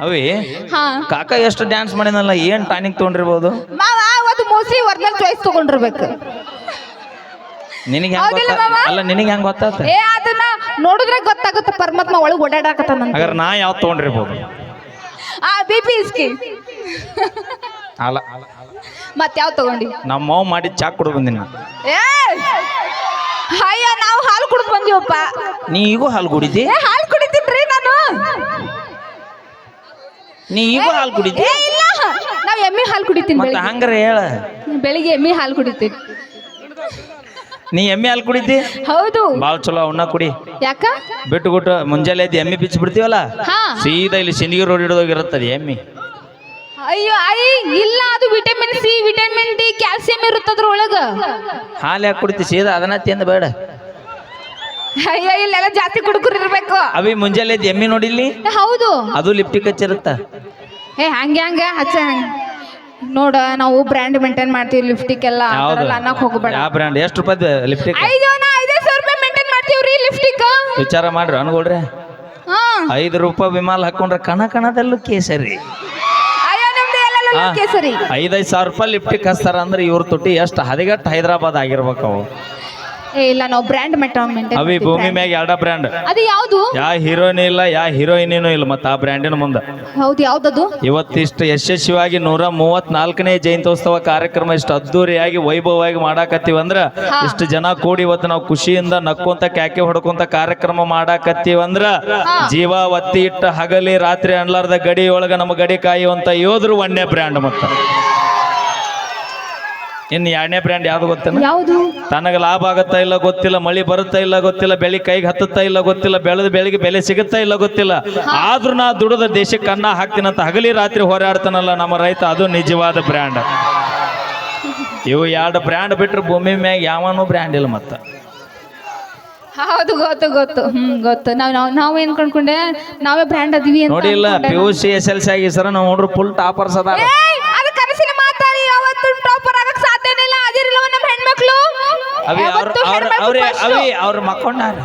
ಅವಿ? ಹಾ. ಕಾಕ ಎಷ್ಟು ಡ್ಯಾನ್ಸ್ ಮಾಡಿನಲ್ಲ ಏನ್ ಟಾನಿಕ್ ತಗೊಂಡಿರ್ಬೋದು? ಮಾವ ಅವತ್ತು ಮೋಸ್ಟ್ಲಿ ಒರಿಜಿನಲ್ ಚಾಯ್ಸ್ ತಗೊಂಡಿರ್ಬೇಕು. ನಿನಗೆ ಹೆಂಗ್ ಹೌದಿಲ್ಲ ಗೊತ್ತಾ ಮಾವ? ಅಲ್ಲ ನಿನಗೆ ಹೆಂಗ್ ಗೊತ್ತಾತ? ಏ ಅದನ್ನ ನೋಡಿದ್ರೆ ಗೊತ್ತಾಗುತ್ತೆ ಪರಮಾತ್ಮ ಒಳಗೆ ಓಡಾಡಕತ್ತಾನಂತ ಹಾಗಾದ್ರೆ ನಾ ಯಾವ್ದು ತೊಗೊಂಡಿರ್ಬೋದು? ಆ ಬಿ ಪಿ ಇಸ್ಕಿ ಅಲ್ಲ. ಮತ್ ಯಾವ ತಗೊಂಡಿ? ನಮ್ಮ ಮಾವು ಮಾಡಿ ಚಾ ಕುಡಿದು ಬಂದಿನ ಏ! ಅಯ್ಯ ನಾವು ಹಾಲು ಕುಡಿದು ಬಂದೀವಪ್ಪ. ನೀ ಈಗೂ ಹಾಲು ಕುಡಿದಿ? ಏ ಹಾಲು ಕುಡಿತೀನ್ರಿ ನಾನು ನೀ ಈಗ ಹಾಲು ಕುಡಿತಿ? ಏ ಇಲ್ಲ. ನಾವ್ ಎಮ್ಮೆ ಹಾಲು ಕುಡಿತೀನಿ ಮತ್ತೆ ಬೆಳಿಗ್ಗೆ. ಹಂಗಾರ ಹೇಳ. ಬೆಳಿಗ್ಗೆ ಎಮ್ಮೆ ಹಾಲು ಕುಡಿತೀನಿ ನೀ ಎಮ್ಮೆ ಹಾಲು ಕುಡಿತಿ? ಹೌದು. ಭಾಳ ಚಲೋ ಅವನ್ನ ಕುಡಿ. ಯಾಕ? ಬಿಟ್ಟು ಕೊಟ್ಟು ಮುಂಜಾನೆ ಎದ್ದು ಎಮ್ಮೆ ಬಿಚ್ಚಿ ಬಿಡ್ತೀವಲ್ಲ? ಹಾ. ಸೀದಾ ಇಲ್ಲಿ ಸಿಂದಗಿ ರೋಡ್ ಹಿಡಿದೋಗಿರುತ್ತದೆ ಎಮ್ಮೆ. ಅಯ್ಯೋ ಐ ಇಲ್ಲ ಅದು vitamin C vitamin D calcium ಇರುತ್ತದ್ರ ಒಳಗ ಹಾಲು ಯಾಕೆ ಕುಡಿತಿ? ಸೀದಾ ಅದನ್ನ ತಿಂದ ಬೇಡ. ಅಯ್ಯೋ ಇಲ್ಲೆಲ್ಲ ಜಾಸ್ತಿ ಕುಡುಕರು ಇರಬೇಕು. ಅವಿ ಮುಂಜಾನೆ ಎದ್ದು ಎಮ್ಮೆ ನೋಡಿಲ್ಲಿ? ಹೌದು. ಅದು ಲಿಪ್ಟಿಕ್ ಹಚ್ಚಿರುತ್ತ? ಏ ಹಂಗೆ ಹಂಗೆ ಹಚ್ಚ ನೋಡ ನಾವು ಬ್ರ್ಯಾಂಡ್ ಮೇಂಟೈನ್ ಮಾಡ್ತೀವಿ ಲಿಫ್ಟಿಕ್ ಎಲ್ಲ ಯಾವ್ದು ಅನ್ನಕ್ ಹೋಗಬೇಡ. ಯಾವ ಬ್ರ್ಯಾಂಡ್ ಎಷ್ಟು ರೂಪಾಯಿ ಲಿಪ್ಟಿಕ್ ಐದು ನಾ ಐದೇ ಸಾವಿರ ರೂಪಾಯಿ ಮೇಂಟೈನ್ ಮಾಡ್ತೀವ್ರಿ ಲಿಫ್ಟಿಕ್ ವಿಚಾರ ಮಾಡ್ರಿ ಅನ್ಕೊಳ್ರಿ ಹಾ. ಐದು ರೂಪಾಯಿ ವಿಮಾಲ್ ಹಾಕೊಂಡ್ರೆ ಕಣ ಕಣದಲ್ಲೂ ಕೇಸರಿ. ಅಯ್ಯೋ ನಿಮ್ದು ಎಲ್ಲೆಲ್ಲ ಹಾ. ಕೇಸರಿ. ಐದೈದು ಸಾವಿರ ರೂಪಾಯಿ ಲಿಪ್ಟಿಕ್ ಹಚ್ತಾರ ಅಂದ್ರೆ ಇವ್ರ ತುಟಿ ಎಷ್ಟು ಹದಿಗಟ್ಟು ಹೈದರಾಬಾದ್ ಆಗಿರ್ಬೇಕು ಅವು. ಏ ಇಲ್ಲ ನಾವು ಬ್ರ್ಯಾಂಡ್ ಅವಿ ಭೂಮಿ ಮ್ಯಾಗ ಎರಡ ಬ್ರ್ಯಾಂಡ್ ಅದು ಯಾವುದು? ಯಾ ಹೀರೋಯಿನ್ ಇಲ್ಲ ಯಾ ಹೀರೋಯಿನೇನು ಇಲ್ಲ ಮತ್ತೆ ಆ ಬ್ರ್ಯಾಂಡಿನ ಮುಂದೆ. ಹೌದು ಯಾವ್ದದು? ಇವತ್ತಿಷ್ಟು ಯಶಸ್ವಿಯಾಗಿ ನೂರ ಮೂವತ್ನಾಲ್ಕನೇ ಜಯಂತ್ಯೋತ್ಸವ ಕಾರ್ಯಕ್ರಮ ಇಷ್ಟು ಅದ್ದೂರಿಯಾಗಿ ವೈಭವವಾಗಿ ಮಾಡಾಕತ್ತೀವಿ ಅಂದ್ರ ಇಷ್ಟು ಜನ ಕೂಡಿ ಇವತ್ತು ನಾವು ಖುಷಿಯಿಂದ ನಕ್ಕೊಂತ ಕ್ಯಾಕೆ ಹೊಡ್ಕೊಂತ ಕಾರ್ಯಕ್ರಮ ಮಾಡಾಕತ್ತೀವಿ ಅಂದ್ರ ಜೀವ ಒತ್ತಿ ಇಟ್ಟ ಹಗಲಿ ರಾತ್ರಿ ಅನ್ಲಾರ್ದ ಗಡಿ ಒಳಗ ನಮ್ಮ ಗಡಿ ಕಾಯುವಂತ ಯೋಧರು ಒಂದನೇ ಬ್ರ್ಯಾಂಡ್ ಮತ್ತ. ಇನ್ನು ಎರಡನೇ ಬ್ರ್ಯಾಂಡ್ ಯಾವ್ದು ಗೊತ್ತೇನು? ಯಾವುದು? ತನಗೆ ಲಾಭ ಆಗುತ್ತಾ ಇಲ್ಲ ಗೊತ್ತಿಲ್ಲ ಮಳಿ ಬರುತ್ತಾ ಇಲ್ಲ ಗೊತ್ತಿಲ್ಲ ಬೆಳಿ ಕೈಗೆ ಹತ್ತುತ್ತಾ ಇಲ್ಲ ಗೊತ್ತಿಲ್ಲ ಬೆಳೆದ ಬೆಳಿಗ್ಗೆ ಬೆಲೆ ಸಿಗುತ್ತಾ ಇಲ್ಲ ಗೊತ್ತಿಲ್ಲ. ಆದ್ರೂ ನಾ ದುಡಿದ ದೇಶಕ್ಕೆ ಅನ್ನ ಹಾಕ್ತೀನಂತ ಹಗಲಿ ರಾತ್ರಿ ಹೋರಾಡ್ತಾನಲ್ಲ ನಮ್ಮ ರೈತ ಅದು ನಿಜವಾದ ಬ್ರ್ಯಾಂಡ್ ಇವು ಎರಡು ಬ್ರ್ಯಾಂಡ್ ಬಿಟ್ಟರೆ ಭೂಮಿ ಮ್ಯಾಗ ಯಾವನು ಬ್ರ್ಯಾಂಡ್ ಇಲ್ಲ ಮತ್ತೆ. ಹೌದು ಗೊತ್ತು ಗೊತ್ತು. ಹ್ಮ್ ಗೊತ್ತು. ನಾವು ನಾವ್ ನಾವೇನ್ ಏನ್ ಕಂಡ್ಕೊಂಡೆ? ನಾವೇ ಬ್ರ್ಯಾಂಡ್ ಅದೀವಿ ಅಂತ ನೋಡಿ ಇಲ್ಲ ಅನ್ಕೊಂಡೆ. P U C S L C ಆಗಿ ಸರ ನಾವು ನೋಡ್ರಿ ಫುಲ್ ಟಾಪರ್ಸ್ ಅದು ಅವಿ ಅವ್ರ ಅವ್ರ. ಅವಿ ಅವ್ರ ಮಕ್ಕೊಂಡಾರ.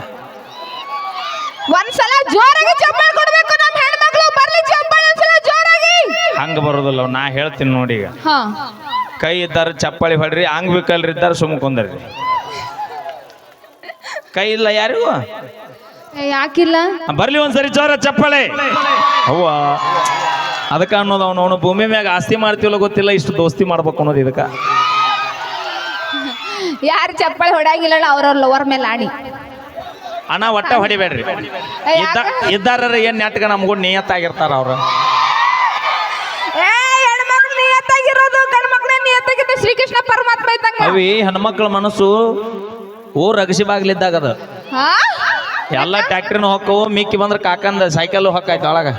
ಒಂದ್ಸಲ ಜೋರಾಗಿ ಚಪ್ಪಾಳೆ ಕೊಡ್ಬೇಕು ನಮ್ಮ ಹೆಣ್ಮಕ್ಳು. ಬರ್ಲಿ ಚಪ್ಪಾಳೆ ಒಂದ್ಸಲ ಜೋರಾಗಿ. ಹಂಗ ಬರೋದಿಲ್ಲ ಅವ್. ನಾ ಹೇಳ್ತೀನಿ ನೋಡಿ ಈಗ. ಹಾ. ಕೈ ಇದ್ದಾರ ಚಪ್ಪಾಳಿ ಹೊಡ್ರಿ ಹಂಗ್ ಬಿಕಲ್ರಿ ಇದ್ದಾರ ಸುಮ್ಮ ಕುಂದ್ರಿ. ಕೈ ಇಲ್ಲ ಯಾರಿಗೂ? ಯಾಕಿಲ್ಲ? ಬರ್ಲಿ ಒಂದ್ಸರಿ ಜೋರ ಚಪ್ಪಾಳೆ. ಅವ್ವ ಅದಕ್ಕ ಅನ್ನೋದು ಅವನು ಅವನು ಭೂಮಿ ಮ್ಯಾಗ ಆಸ್ತಿ ಮಾಡ್ತೀವಲ್ಲ ಗೊತ್ತಿಲ್ಲ ಇಷ್ಟು ದೋಸ್ತಿ ಮಾಡ್ಬೇಕು ಅನ್ನೋದು ಇದಕ್ಕ. ಯಾರು ಚಪ್ಪಳ ಹೊಡಂಗಿಲ್ಲ ಅವ್ರವ್ರ ಲವರ್ ಮೇಲೆ ಆಡಿ. ಅಣ್ಣ ಒಟ್ಟ ಹೊಡಿಬೇಡ್ರಿ. ಇದ್ದ ಇದ್ದಾರ ಏನ್ ನೆಟ್ಗ ನಮ್ಗೂ ನಿಯತ್ತಾಗಿರ್ತಾರ ಅವ್ರು. ಶ್ರೀಕೃಷ್ಣ ಪರಮಾತ್ಮ ಇದ್ದಂಗ. ಅವಿ ಹೆಣ್ಮಕ್ಳ ಮನಸ್ಸು ಊರ್ ಅಗಸಿ ಬಾಗ್ಲಿದ್ದಾಗ ಅದ. ಎಲ್ಲ ಟ್ಯಾಕ್ಟ್ರಿನ ಹೊಕ್ಕವು ಮಿಕ್ಕಿ ಬಂದ್ರೆ ಕಾಕಂದ ಸೈಕಲ್ ಹೊಕ್ಕಾಯ್ತು ಒಳಗ.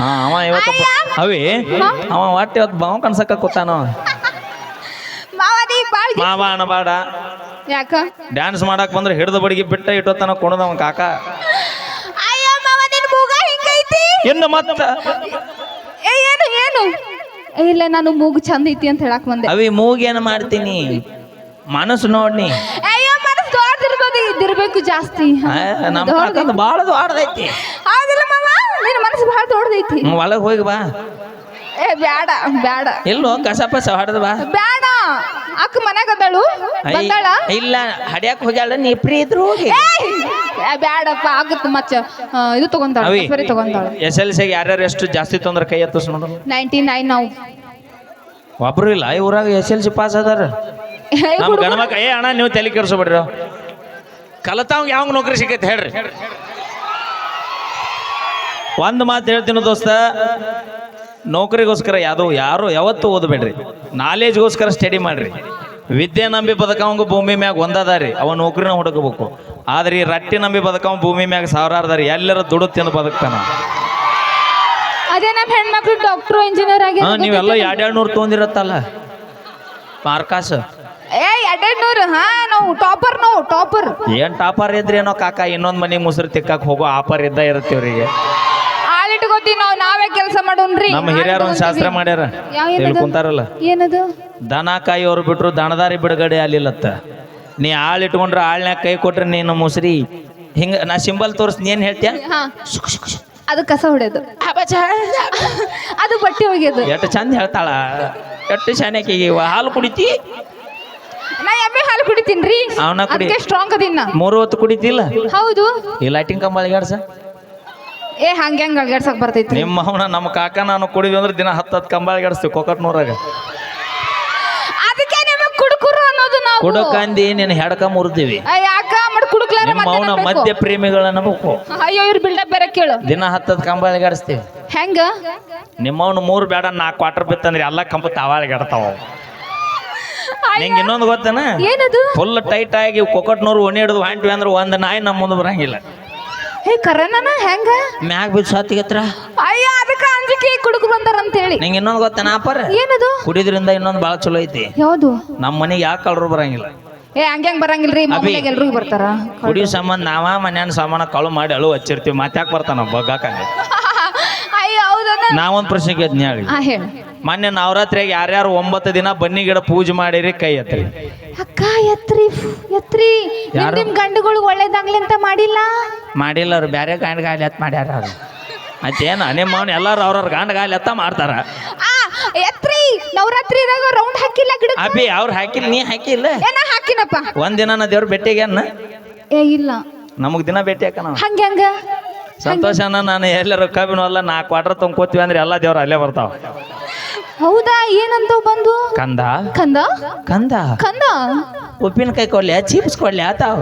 ಹಾ ಅವ ಇವತ್ತು ಅವಿ ಅವ ಒಟ್ಟು ಇವತ್ತು ಬಾವು ಕನ್ಸಕ್ಕ ಕೂತಾನ ಮಾವ ಅನಬಾಡ ಯಾಕ? ಡ್ಯಾನ್ಸ್ ಮಾಡಕ್ ಬಂದ್ರೆ ಹಿಡಿದು ಬಡಿಗೆ ಬಿಟ್ಟ ಇಟ್ಟೋತನ ಅವನ್ ಕಾಕ. ಅಯ್ಯೋ ಮಾವ ನಿನ್ ಮೂಗ ಹಿಂಗೈತಿ? ಇನ್ನು ಮತ್ತ? ಏ ಏನು ಏನು? ಏ, ಇಲ್ಲ ನಾನು ಮೂಗು ಚಂದ ಐತಿ ಅಂತ ಹೇಳಕ್ ಬಂದೆ. ಅವಿ ಮೂಗೇನು ಮಾಡ್ತೀನಿ? ಮನಸ್ಸು ನೋಡ್ನಿ. ಅಯ್ಯೋ ಮನಸ್ ದೊಡ್ಡದಿರ್ಬೋದು ಇದಿರ್ಬೇಕು ಜಾಸ್ತಿ. ಆ, ನಮ್ಮ ಕಾಕಂದು ಭಾಳ ದೊಡ್ಡದೈತಿ. ಹೌದಿಲ್ಲ ಮಾವ ನಿನ್ನ ಮನಸ್ಸು ಬಹಳ ದೊಡ್ಡದೈತಿ. ಒಳಗೆ ಹೋಗಿ ಬಾ. ಏ ಬ್ಯಾಡ ಬ್ಯಾಡ. ಎಲ್ಲೋ ಕಸ ಪಸ ಹೊಡೆದು ಬಾ. ಬ್ಯಾಡ. ಅಕ್ಕ ಮನ್ಯಾಗ ಅದಳು ಬಂದಾಳ? ಇಲ್ಲ ಹಡ್ಯಾಕ್ ಹೋಗ್ಯಾಳ ನೀ ಫ್ರೀ ಇದ್ರು ಹೋಗಿ! ಏ, ಬ್ಯಾಡಪ್ಪ ಆಗುತ್ತೆ ಮಚ್ಚ. ಆ, ಇದು ತಗೊಂತಾಳ ಅವಿ ಸರಿ ತಗೊಂತಾಳ. ಎಸ್ ಎಲ್ ಸಿಗೆ ಯಾರ್ಯಾರು ಎಷ್ಟು ಜಾಸ್ತಿ ತೊಂದ್ರೆ ಕೈ ಎತ್ತಿಸ್ ನೋಡು. ನೈಂಟಿ ನೈನ್ ನಾವು. ಒಬ್ರು ಇಲ್ಲ ಈ ಊರಾಗ ಎಸ್ ಎಲ್ ಸಿ ಪಾಸ್ ಅದಾರ. ಗಣಮಕ್ಕ ಏ ಅಣ್ಣ ನೀವು ತಲೆ ಕೆಡ್ಸೋಬಿಡ್ರಿ ಕಲತಾವ್ ಯಾವಾಗ ನೌಕರಿ ಸಿಕ್ಕೈತೆ ಹೇಳ್ರಿ. ಒಂದು ಮಾತು ಹೇಳ್ತೀನಿ ದೋಸ್ತ. ನೌಕರಿಗೋಸ್ಕರ ಯಾವುದು ಯಾರು ಯಾವತ್ತೂ ಓದಬೇಡ್ರಿ. ನಾಲೇಜ್ಗೋಸ್ಕರ ಸ್ಟಡಿ ಮಾಡಿರಿ. ವಿದ್ಯೆ ನಂಬಿ ಬದುಕವಂಗ ಭೂಮಿ ಮ್ಯಾಗ ಒಂದದಾರಿ. ಅವ ನೌಕರಿನ ಹುಡುಕಬೇಕು. ಆದ್ರೆ ಈ ರಟ್ಟಿ ನಂಬಿ ಬದುಕವ ಭೂಮಿ ಮ್ಯಾಗ ಸಾವಿರಾರದಾರಿ. ಎಲ್ಲರ ದುಡ್ಡು ತಿಂದು ಬದುಕ್ತಾನ. ಅದೇ ನಮ್ಮ ಹೆಣ್ಮಕ್ಳು ಡಾಕ್ಟ್ರು ಇಂಜಿನಿಯರ್ ಆಗಿ ನೀವೆಲ್ಲ ಎರಡ್ ಎರಡ್ ನೂರು ತೊಗೊಂಡಿರತ್ತಲ್ಲ. ಮಾರ್ಕಾಸ್. ಏ ಎರಡೆರಡು ಹಾ ನಾವು ಟಾಪರ್ ನಾವು ಟಾಪರ್ ಏನ್ ಟಾಪರ್ ಇದ್ರಿ ಏನೋ ಕಾಕ? ಇನ್ನೊಂದ್ ಮನೆ ಮುಸುರು ತಿಕ್ಕಾಕ ಹೋಗೋ ಆಪರ್ ಇದ್ದ ಇರತ್ತೀವ್ರಿಗೆ ನಾವು ನಾವೇ ಕೆಲಸ ಮಾಡೋಣ್ರಿ. ನಮ್ಮ ಹಿರಿಯರು ಒಂದ್ ಶಾಸ್ತ್ರ ಮಾಡ್ಯಾರ. ಯಾವ ಇಲ್ಲಿ ಕುಂತಾರಲ್ಲ. ಏನದು? ದನ ಕಾಯೋರು ಬಿಟ್ರು ದನದಾರಿ ಬಿಡುಗಡೆ ಅಲ್ಲಿಲ್ಲತ್ತ ನೀ ಆಳ್ ಇಟ್ಕೊಂಡ್ರೆ ಆಳ್ನ್ಯಾಗ ಕೈ ಕೊಟ್ರೆ ನೀನು ಮುಸ್ರಿ. ಹಿಂಗ ನಾ ಸಿಂಬಲ್ ತೋರಿಸ್ ನೀನ್ ಹೇಳ್ತೀಯ? ಹಾ. ಅದು ಕಸ ಹೊಡೆಯೋದು. ಅದು ಬಟ್ಟೆ ಒಗೆಯೋದು. ಎಷ್ಟು ಚಂದ ಹೇಳ್ತಾಳ. ಎಷ್ಟು ಶಾನ್ಯಾಕಿಗೆ ಹಾಲು ಕುಡಿತಿ? ನಾ ಎಮ್ಮೆ ಹಾಲು ಕುಡಿತೀನ್ರಿ ಅವ್ನ ಕುಡಿ. ಅದಕ್ಕೆ ಸ್ಟ್ರಾಂಗ್ ಅದಿನ್ನ. ಮೂರು ಹೊತ್ತು ಕುಡಿತಿಲ್ಲ? ಹೌದು. ಈ ಲೈಟಿಂಗ್ ಕಂಬ ಅಳಿಗಾಡ್ಸ ಏ ಹಂಗೆ ಹಂಗೆ ಅಲ್ಗಾಡ್ಸಕ್ ಬರ್ತೈತಿ ನಿಮ್ಮ ಅವನ ನಮ್ಮ ಕಾಕ ನಾನು ಕುಡಿದ್ವಿ ಅಂದ್ರೆ ದಿನ ಹತ್ತು ಹತ್ತು ಕಂಬ ಗಾಡಿಸ್ತೀವಿ ಕೊಕ್ಕಟ್ನೂರಾಗ ಅದಕ್ಕೆ ನಿಮಗೆ ಕುಡುಕುರು ಅನ್ನೋದು ನಾವು. ಕುಡಕಂದಿ ನಿನ್ನ ಹೆಡ್ಕ ಮುರಿದೀವಿ. ಯಾಕ? ಮಾಡಿ ಕುಡುಕ್ಲಾರ ನಿಮ್ಮ ಅವನ ಮಧ್ಯ ಪ್ರೇಮಿಗಳು ಬೇಕು. ಅಯ್ಯೋ ಇವ್ರ ಬಿಲ್ಡಪ್ ಬೇರೆ ಕೇಳು. ದಿನ ಹತ್ತತ್ತು ಕಂಬ ಅಳಿಗಾಡಿಸ್ತೀವಿ. ಹೆಂಗ? ನಿಮ್ಮವನು ಮೂರು ಬೇಡ ನಾಲ್ಕು ಕ್ವಾರ್ಟರ್ ಬಿತ್ತಂದ್ರೆ ಎಲ್ಲ ಕಂಬ ತಾವಾಳಿಗಾಡ್ತಾವ ನಿಂಗೆ ಇನ್ನೊಂದು ಗೊತ್ತೇನ? ಏನದು? ಫುಲ್ ಟೈಟ್ ಆಗಿ ಕೊಕಟ್ನೂರು ಒಣಿ ಹಿಡಿದು ಹೊಂಟ್ವಿ ಅಂದ್ರೆ ಒಂದು ನಾಯಿ ನಮ್ಮ ಮುಂದೆ ಬರಂಗಿಲ್ಲ. ಹೇ ಕರನನ ಹೆಂಗ? ಮ್ಯಾಗ ಬಿದ್ದು ಸತ್ತಿಗೆತ್ರ ಅಯ್ಯ ಅದಕ್ಕೆ ಅಂಜಿಕೆ ಕುಡುಕು ಬಂದಾರ ಅಂತ ಹೇಳಿ ನಿಂಗೆ ಇನ್ನೊಂದು ಗೊತ್ತೇನ ಅಪ್ಪರ? ಏನದು? ಕುಡಿದ್ರಿಂದ ಇನ್ನೊಂದು ಭಾಳ ಚಲೋ ಐತಿ. ಯಾವುದು? ನಮ್ಮ ಮನೆಗೆ ಯಾಕೆ ಕಳ್ರು ಬರಂಗಿಲ್ಲ. ಏ ಹಂಗೆ ಹಂಗೆ ಬರಂಗಿಲ್ರಿ ಮನೆಗೆ ಎಲ್ರಿಗೂ ಬರ್ತಾರ. ಕುಡಿ ಸಂಬಂಧ ನಾವ ಮನ್ಯಾನ ಸಾಮಾನ ಕಳು ಮಾಡಿ ಅಳು ಹಚ್ಚಿರ್ತೀವಿ. ಮತ್ತೆ ಯಾಕೆ ಬರ್ತಾನ ಬಗ್ಗಾಕಂಗೆ ಅಯ್ಯ ಹೌದನ? ನಾವೊಂದು ಪ್ರಶ್ನೆ ಕೇಳ್ತೀನಿ ಹೇಳಿ. ಹಾ ಹೇಳು. ಮೊನ್ನೆ ನವರಾತ್ರಿಯಾಗ ಯಾರ್ಯಾರು ಒಂಬತ್ತು ದಿನ ಬನ್ನಿ ಗಿಡ ಪೂಜೆ ಮಾಡಿರಿ ಕೈ ಎತ್ತರಿ ಅಕ್ಕ ಎತ್ರಿ ಎತ್ರಿ. ಯಾರು? ನಿಮ್ ಗಂಡುಗಳು ಒಳ್ಳೇದಾಗ್ಲಿ ಅಂತ ಮಾಡಿಲ್ಲ? ಮಾಡಿಲ್ಲ ಅವ್ರು ಬೇರೆ ಗಂಡ ಗಾಲಿ ಎತ್ತ ಮಾಡ್ಯಾರ ಅವ್ರು. ಮತ್ತೇನು ನಿಮ್ಮ ಅವ್ನು ಎಲ್ಲರೂ ಅವ್ರವ್ರ ಗಂಡ ಗಾಲಿ ಎತ್ತ ಮಾಡ್ತಾರ. ಆ ಎತ್ರಿ ನವರಾತ್ರಿದಾಗ ರೌಂಡ್ ಹಾಕಿಲ್ಲ ಗಿಡ ಅಭಿ ಅವ್ರು ಹಾಕಿಲ್ಲ ನೀ ಹಾಕಿಲ್ಲ? ಏನ ಹಾಕಿನಪ್ಪ. ಒಂದಿನ ನಾ ದೇವ್ರ ಭೇಟಿಯಾಗ್ಯಾನ ಅನ್ನ ಏ ಇಲ್ಲ. ನಮಗ್ ದಿನ ಭೇಟಿ ಹಾಕ ನಾವು? ಹಂಗೆ ಹಂಗ. ಸಂತೋಷನ ನಾನು ಎಲ್ಲರೂ ಕಬ್ಬಿನ ಅಲ್ಲ ನಾಲ್ಕು ಕ್ವಾರ್ಟರ್ ತುಂಬ್ಕೋತೀವಿ ಅಂದ್ರೆ ಎಲ್ಲ ದೇವ್ರು ಅಲ್ಲೇ ಬರ್ತಾವ. ಹೌದಾ? ಏನಂತ ಬಂದು? ಕಂದ. ಕಂದ? ಕಂದ. ಕಂದ? ಉಪ್ಪಿನಕಾಯಿ ಕೊಡ್ಲಿ ಚೀಪ್ಸ್ ಕೊಡ್ಲಿ ಆತಾವ್.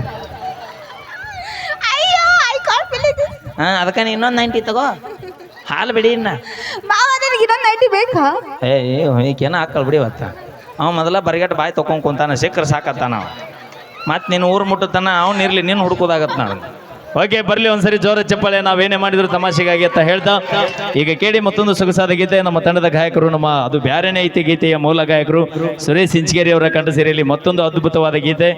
ಅಯ್ಯೋ ಐ ಕಾಲ್ ಹಾ ಅದಕ್ಕೆ ಇನ್ನೊಂದು ನೈಂಟಿ ತಗೋ. ಹಾಲು ಬಿಡಿ ಇನ್ನ. ಮಾವ ನಿನಗೆ ಇನ್ನೊಂದು ನೈಟಿ ಬೇಕಾ? ಏ ಈಗೇನ ಹಾಕಲ್ ಬಿಡಿ ಇವತ್ತ. ಅವ ಮೊದಲ ಬರಿಗಟ್ಟು ಬಾಯಿ ತೊಗೊಂಡ್ ಕುಂತಾನ ಸಿಕ್ಕರೆ ಸಾಕತ್ತಾನ ಮತ್ತೆ ನಿನ್ನ ಊರು ಮುಟ್ಟುತ್ತಾನ ಅವ್ನು ಇರ್ಲಿ ನಿನ್ನ ಹುಡುಕೋದಾಗತ್ತೆ ನಾನು ಓಕೆ, ಬರಲಿ, ಒಂದ್ಸರಿ ಜೋರ ಚಪ್ಪಾಳೆ. ನಾವೇನೇ ಮಾಡಿದ್ರು ತಮಾಷೆಗಾಗಿ ಅಂತ ಹೇಳ್ತಾ. ಈಗ ಕೇಳಿ ಮತ್ತೊಂದು ಸೊಗಸಾದ ಗೀತೆ. ನಮ್ಮ ತಂಡದ ಗಾಯಕರು, ನಮ್ಮ ಅದು ಬೇರೆನೇ ಐತಿ ಗೀತೆಯ ಮೂಲ ಗಾಯಕರು. ಸುರೇಶ್ ಇಂಚಗೇರಿ ಅವರ ಕಂಠ ಸೇರಿಯಲ್ಲಿ ಮತ್ತೊಂದು ಅದ್ಭುತವಾದ ಗೀತೆ.